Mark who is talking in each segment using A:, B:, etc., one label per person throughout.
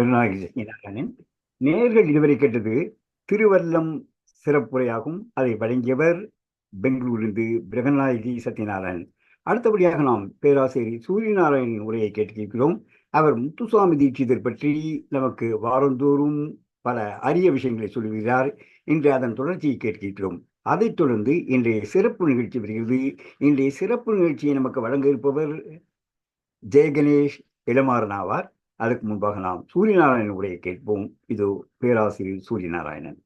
A: பெருநாயகன் நேர்கள் இதுவரை கேட்டது திருவல்லம் சிறப்புரையாகும். அதை வழங்கியவர் பெங்களூரிலிருந்து பிரகநாயகி சத்யநாராயணன். அடுத்தபடியாக நாம் பேராசிரியர் சூரியநாராயணன் உரையை கேட்டிருக்கிறோம் அவர் முத்துசுவாமி தீட்சிதர் பற்றி நமக்கு வாரந்தோறும் பல அரிய விஷயங்களை சொல்லுகிறார். இன்று அதன் தொடர்ச்சியை கேட்கிறோம் அதைத் தொடர்ந்து இன்றைய சிறப்பு நிகழ்ச்சி வருகிறது. இன்றைய சிறப்பு நிகழ்ச்சியை நமக்கு வழங்க இருப்பவர் ஜெயகணேஷ் இளமாறன் ஆவார். அதற்கு முன்பாக நாம் சூரியநாராயணன் உரையை கேட்போம். இது பேராசிரியர் சூரியநாராயணன்.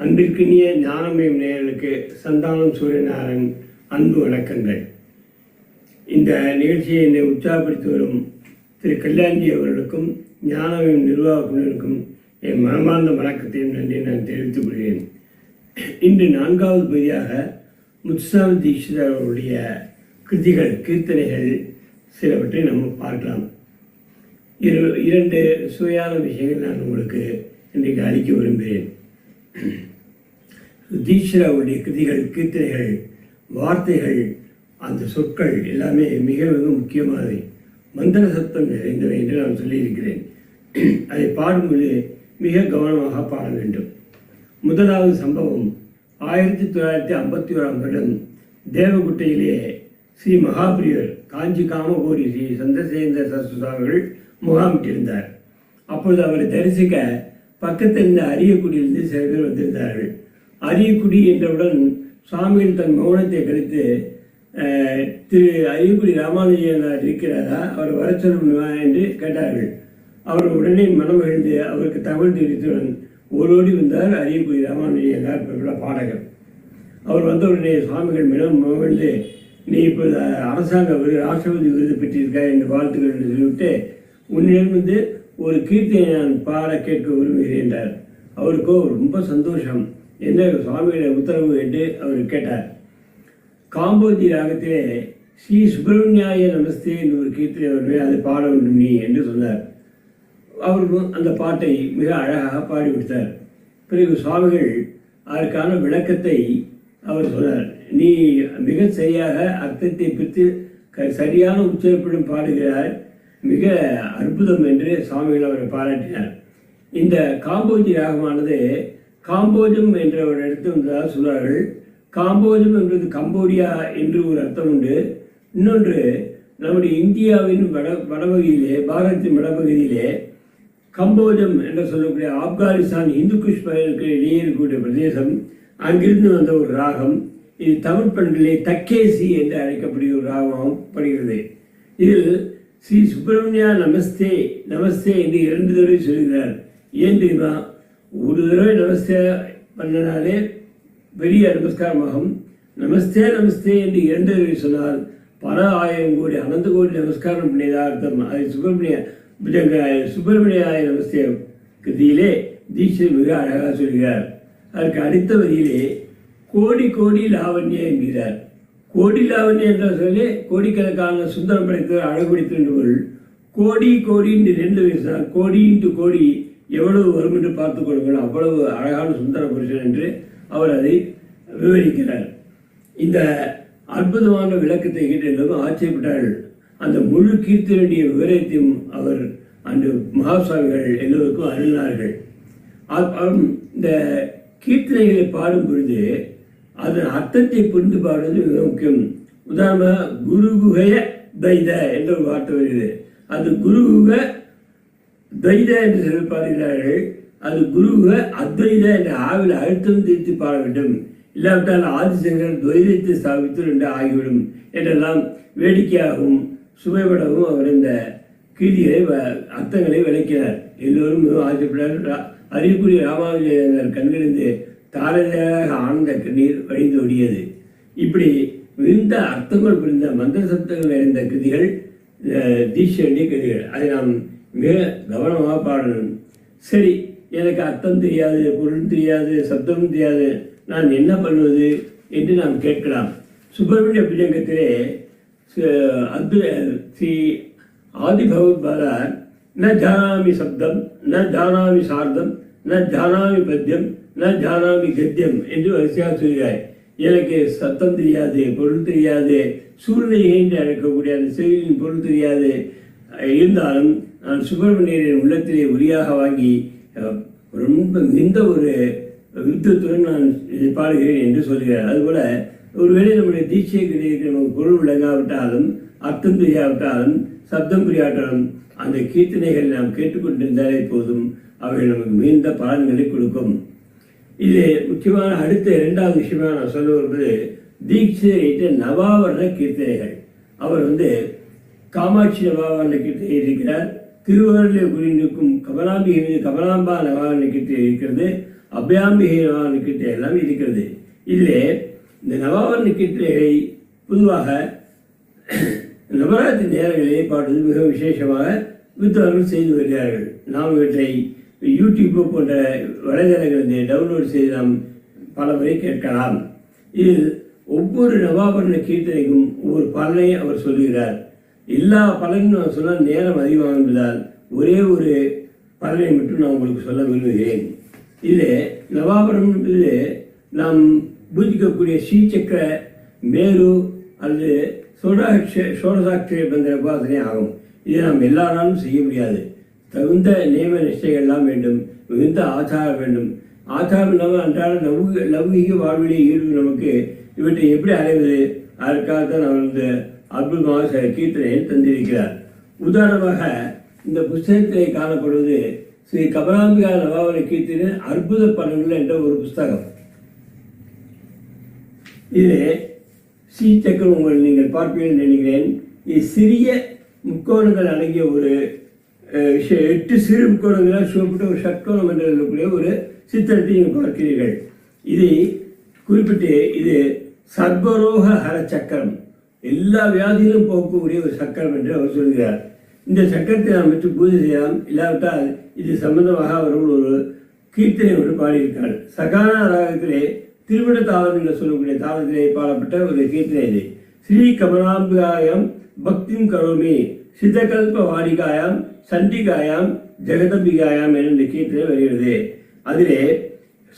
B: அன்பிற்கினிய ஞானமயம் நேயர்களுக்கு சந்தானம் சூரியநாராயணன் அன்பு வணக்கங்கள். இந்த நிகழ்ச்சியை என்னை உற்சாகப்படுத்தி வரும் திரு கல்யாண்ஜி அவர்களுக்கும் ஞானமயம் நிர்வாகத்தினருக்கும் என் மனமார்ந்த வணக்கத்தையும் நன்றி நான் தெரிவித்துக் கொள்கிறேன். இன்று நான்காவது பகுதியாக முத்துசாமி தீட்சிதருடைய கிருதிகள் கீர்த்தனைகள் சிலவற்றை நம்ம பார்க்கலாம். இரு இரண்டு சுவையான விஷயங்கள் நான் உங்களுக்கு இன்றைக்கு அளிக்க விரும்புகிறேன். தீட்சிராவுடைய கிருதிகள் கீர்த்தனைகள் வார்த்தைகள் அந்த சொற்கள் எல்லாமே மிக மிக முக்கியமானவை. மந்திர சத்தம் நிறைந்தவை என்று நான் சொல்லியிருக்கிறேன். அதை பாடும்போது மிக கவனமாக பாட வேண்டும். முதலாவது சம்பவம் ஆயிரத்தி தொள்ளாயிரத்தி ஐம்பத்தி ஓராம் வருடம் தேவகுட்டையிலே ஸ்ரீ மகாபிரியர் காஞ்சி காமகோரி ஸ்ரீ சந்திரசேகர அவர்கள் முகாமிட்டிருந்தார். அப்பொழுது அவரை தரிசிக்க பக்கத்தில் இருந்த அரியக்குடியிலிருந்து சில பேர் வந்திருந்தார்கள். அரியக்குடி என்றவுடன் சுவாமிகள் தன் மௌனத்தை கழித்து திரு அரியக்குடி ராமானுஜனார் இருக்கிறாரா? அவர் வர சொல்லணுமா என்று கேட்டார்கள். அவர் உடனே மனமகிழ்ந்து அவருக்கு தகவல் தெரிவித்துடன் ஓடோடி வந்தார் அரியக்குடி ராமானுஜனார் பிரபல பாடகர். அவர் வந்த உடனே சுவாமிகள் மிகவும் மகிழ்ந்து நீ இப்போ அரசாங்க விருது ராஷ்டிரபதி விருது பெற்றிருக்காய் என்று வாழ்த்துக்கள் என்று சொல்லிவிட்டு உன்னிடமிருந்து ஒரு கீர்த்தியை நான் பாட கேட்க விரும்புகிறேன் என்றார். அவருக்கோ ரொம்ப சந்தோஷம். என்ன சுவாமியோட உத்தரவு? என்று அவர் கேட்டார். காம்போஜி ராகத்திலே ஸ்ரீ சுப்பிரமணியாய நமஸ்தே என்று ஒரு கீர்த்தனை வருவே அதை பாட வேண்டும் நீ என்று சொன்னார். அவரும் அந்த பாட்டை மிக அழகாக பாடி கொடுத்தார். பிறகு சுவாமிகள் அதற்கான விளக்கத்தை அவர் சொன்னார். நீ மிக சரியாக அர்த்தத்தை பிரித்து க சரியான உச்சரிப்புடன் பாடுகிறார் மிக அற்புதம் என்று சுவாமிகள் அவரை பாராட்டினார். இந்த காம்போஜி ராகமானது காம்போஜம் என்ற ஒரு இடத்து வந்ததாக சொல்வார்கள். காம்போஜம் என்பது கம்போடியா என்று ஒரு அர்த்தம் உண்டு. இன்னொன்று நம்முடைய இந்தியாவின் வட வடபகுதியிலே பாரதத்தின் வடபகுதியிலே கம்போஜம் என்று சொல்லக்கூடிய ஆப்கானிஸ்தான் இந்து குஷ் இடையே இருக்கக்கூடிய பிரதேசம் அங்கிருந்து வந்த ஒரு ராகம். இது தமிழ் பண்பிலே தக்கேசி என்று அழைக்கப்படிய ஒரு ராகமாகவும் படுகிறது. இதில் ஸ்ரீ சுப்பிரமணியா நமஸ்தே நமஸ்தே என்று இரண்டு தடவை சொல்கிறார். ஏன் தெரியுமா? ஒரு தடவை நமஸ்தே பண்ணனாலே பெரிய நமஸ்காரமாகும் நமஸ்தே நமஸ்தே என்று இரண்டு தடவை சொன்னால் பல ஆயிரம் கோடி அனந்த கோடி நமஸ்காரம் பண்ணியதாக அர்த்தம். அது சுப்பிரமணிய சுப்பிரமணிய சுப்பிரமணியாய கிருதியிலே தீட்சை மிக அழகாக சொல்கிறார். அதற்கு அடுத்த வரியிலே கோடி கோடி லாவண்ய என்கிறார். கோடி லாவண்யம் என்ற சொல்லி கோடிக்கணக்கான சுந்தரம் படைத்தவர் அழகுபடுத்த கோடி கோடி ரெண்டு பேசினார் கோடி இன்ட்டு கோடி எவ்வளவு வரும் என்று பார்த்துக் கொள்ளுங்கள். அவ்வளவு அழகான சுந்தர புருஷன் என்று அவர் அதை விவரிக்கிறார். இந்த அற்புதமான விளக்கத்தை கேட்டு எல்லோரும் ஆச்சரியப்பட்டார்கள். அந்த முழு கீர்த்தனுடைய விவரத்தையும் அவர் அன்று மகாசாமிகள் எல்லோருக்கும் அருளினார்கள். இந்த கீர்த்தனைகளை பாடும் பொழுது அதன் அர்த்தத்தை புரிந்து பாடுவது மிக முக்கியம். உதாரணமாக குருகுகய தைத என்ற ஒரு வார்த்தை வருகிறது. அது குருகுக தைத என்று சொல்லி பாடுகிறார்கள். அது குருகுக அத்வைத என்ற ஆவில் அழுத்தம் திருத்தி பாட வேண்டும். இல்லாவிட்டால் ஆதிசங்கர் துவைதத்தை ஸ்தாபித்து ரெண்டு ஆகிவிடும் என்றெல்லாம் வேடிக்கையாகவும் சுவைபடவும் அவர் இந்த கீதிகளை வ- அர்த்தங்களை விளக்கினார். எல்லோரும் மிகவும் ஆச்சரியப்பட்டார். அறியக்கூடிய ராமானுஜர் கண்களிலிருந்து தாரதையாக ஆனந்த கண்ணீர் வழிந்து ஓடியது. இப்படி மிகுந்த அர்த்தங்கள் புரிந்த மந்திர சப்தங்கள் நிறைந்த கிருதிகள் அஹ், கிருதிகள் அதை நாம் மிக கவனமாக பாடணும். சரி எனக்கு அர்த்தம் தெரியாது பொருள் தெரியாது சப்தமும் தெரியாது. நான் என்ன பண்ணுவது என்று நாம் கேட்கலாம். சுப்பிரமணிய பிரியங்கத்திலே ச- அத்வை ஸ்ரீ ஆதிபகவத்பாதார் ந ஜானாமி சப்தம் ந ஜானாமி சார்தம் ந ஜானாமி பத்தியம் ந ஜானாமி கத்தியம் என்று வரிசையாக சொல்கிறார் எனக்கு சத்தம் தெரியாது பொருள் தெரியாது சூழ்நிலை என்று அழைக்கக்கூடிய அந்த செய்தியின் பொருள் தெரியாது. இருந்தாலும் நான் சுப்பிரமணியரின் உள்ளத்திலே உரியாக வாங்கி ரொம்ப மிகுந்த ஒரு விருத்தத்துடன் நான் பாடுகிறேன் என்று சொல்கிறார். அதுபோல் ஒருவேளை நம்முடைய தீட்சை கிடைக்கிற நமக்கு பொருள் விளங்காவிட்டாலும் அர்த்தம் தெரியாவிட்டாலும் சப்தம் புரியாவிட்டாலும் அந்த கீர்த்தனைகள் நாம் கேட்டுக்கொண்டிருந்தாலே போதும் அவைகள் நமக்கு மிகுந்த பலன்களை கொடுக்கும். இது முக்கியமான அடுத்த இரண்டாவது விஷயமா நான் சொல்ல வருவது தீட்சிதரிட்ட நவாவரண கீர்த்தனைகள். அவர் வந்து காமாட்சி நவாவரண கீர்த்தனை இருக்கிறார் திருவருளில் குறிந்திருக்கும் கமலாம்பிகை மீது கமலாம்பா நவாவரண கீர்த்தனை இருக்கிறது. அபயாம்பிகை நவாவரண கீர்த்தனை எல்லாம் இருக்கிறது. இதில் இந்த நவாவரண கீர்த்தனைகளை பொதுவாக நவராத்திரி நேரங்களிலே பாடுவது மிக விசேஷமாக வித்தவர்கள் செய்து வருகிறார்கள். நாம் இவற்றை யூடியூப் போன்ற வலைதளங்களை டவுன்லோட் செய்து நாம் பல முறை கேட்கலாம். இதில் ஒவ்வொரு நவாபரண கீர்த்தனைக்கும் ஒவ்வொரு பலனை அவர் சொல்லுகிறார். எல்லா பலனும் நான் சொன்னால் நேரம் அதிகமாக என்பதால் ஒரே ஒரு பலனை மட்டும் நான் உங்களுக்கு சொல்ல விரும்புகிறேன். இது நவாபுரம் என்பது நாம் பூஜிக்கக்கூடிய ஸ்ரீசக்கர மேரு அல்லது சோடாட்ச சோடசாட்சிய பந்திர உபாசனை ஆகும். இதை நாம் எல்லாராலும் செய்ய முடியாது. தகுந்த நியம நிஷ்டைகள்லாம் வேண்டும். மிகுந்த ஆச்சாரம் வேண்டும். ஆச்சாரம் இல்லாமல் அன்றாட லௌக லௌகிக வாழ்விலே ஈடுபடும் நமக்கு இவற்றை எப்படி அடைவது? அதற்காக தான் அவர் இந்த அற்புதமாக சில கீர்த்தனையை தந்திருக்கிறார். உதாரணமாக இந்த புஸ்தகத்திலே காணப்படுவது ஸ்ரீ கபலாம்பிகா நவாவன கீர்த்தனை அற்புத பலன்கள் என்ற ஒரு புஸ்தகம். இது சீச்சக்கரம் உங்கள் நீங்கள் பார்ப்பீர்கள் நினைக்கிறேன். சிறிய முக்கோணங்கள் அடங்கிய ஒரு விஷயம். எட்டு சிறு முக்கோணங்களால் சூழப்பட்ட ஒரு சட்கோணம் என்று சொல்லக்கூடிய ஒரு சித்திரத்தை நீங்கள் பார்க்கிறீர்கள். இதை குறிப்பிட்டு இது சர்வரோக ஹர சக்கரம். எல்லா வியாதியிலும் போகக்கூடிய ஒரு சக்கரம் என்று அவர் சொல்கிறார். இந்த சக்கரத்தை நாம் வச்சு பூஜை செய்யலாம். இல்லாவிட்டால் இது சம்பந்தமாக அவர்கள் ஒரு கீர்த்தனை ஒன்று பாடியிருக்கார் சகானா ராகத்திலே திருவிட தாளம் என்று சொல்லக்கூடிய தாளத்திலே பாடப்பட்ட ஒரு கீர்த்தனை இது. ஸ்ரீ கமலாம்பிகாயம் பக்திம் கரோமி சித்தகல்ப வாடிகாயாம் சண்டிகாயாம் ஜெகதம்பிகாயம் என்ற இந்த கீர்த்தனை வருகிறது. அதிலே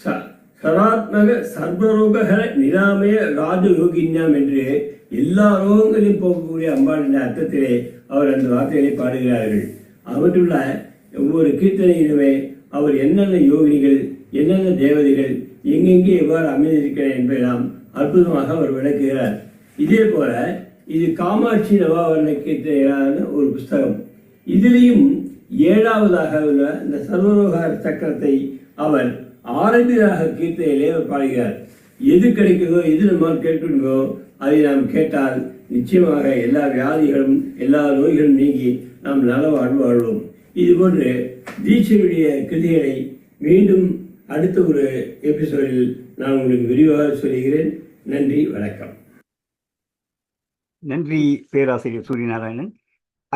B: ச- சராத்மக சர்வரோகஹர நிராமய ராஜயோகின்யாம் என்று எல்லா ரோகங்களையும் போகக்கூடிய அம்பாள் என்ற அர்த்தத்திலே அவர் அந்த வார்த்தைகளை பாடுகிறார்கள். அவற்றுள்ள ஒவ்வொரு கீர்த்தனையிலுமே அவர் என்னென்ன யோகினிகள் என்னென்ன தேவதைகள் எங்கெங்கே எவ்வாறு அமைந்திருக்கிறார் என்பதெல்லாம் அற்புதமாக அவர் விளக்குகிறார். இதே போல இது காமாட்சி நவாவரண ஒரு புஸ்தகம். இதிலேயும் ஏழாவதாக உள்ள இந்த சர்வரோகார சக்கரத்தை அவர் ஆரம்பியாக கீர்த்தையிலே பாடுகிறார். எது கிடைக்குதோ எது நம்ம கேட்கணுமோ அதை நாம் கேட்டால் நிச்சயமாக எல்லா வியாதிகளும் எல்லா நோய்களும் நீங்கி நாம் நல வாழ்வு வாழ்வோம் இது போன்று தீட்சையுடைய கிருதிகளை மீண்டும் அடுத்த ஒரு எபிசோடில் நான் உங்களுக்கு விரிவாக சொல்கிறேன் நன்றி வணக்கம்.
A: நன்றி பேராசிரியர் சூரியநாராயணன்.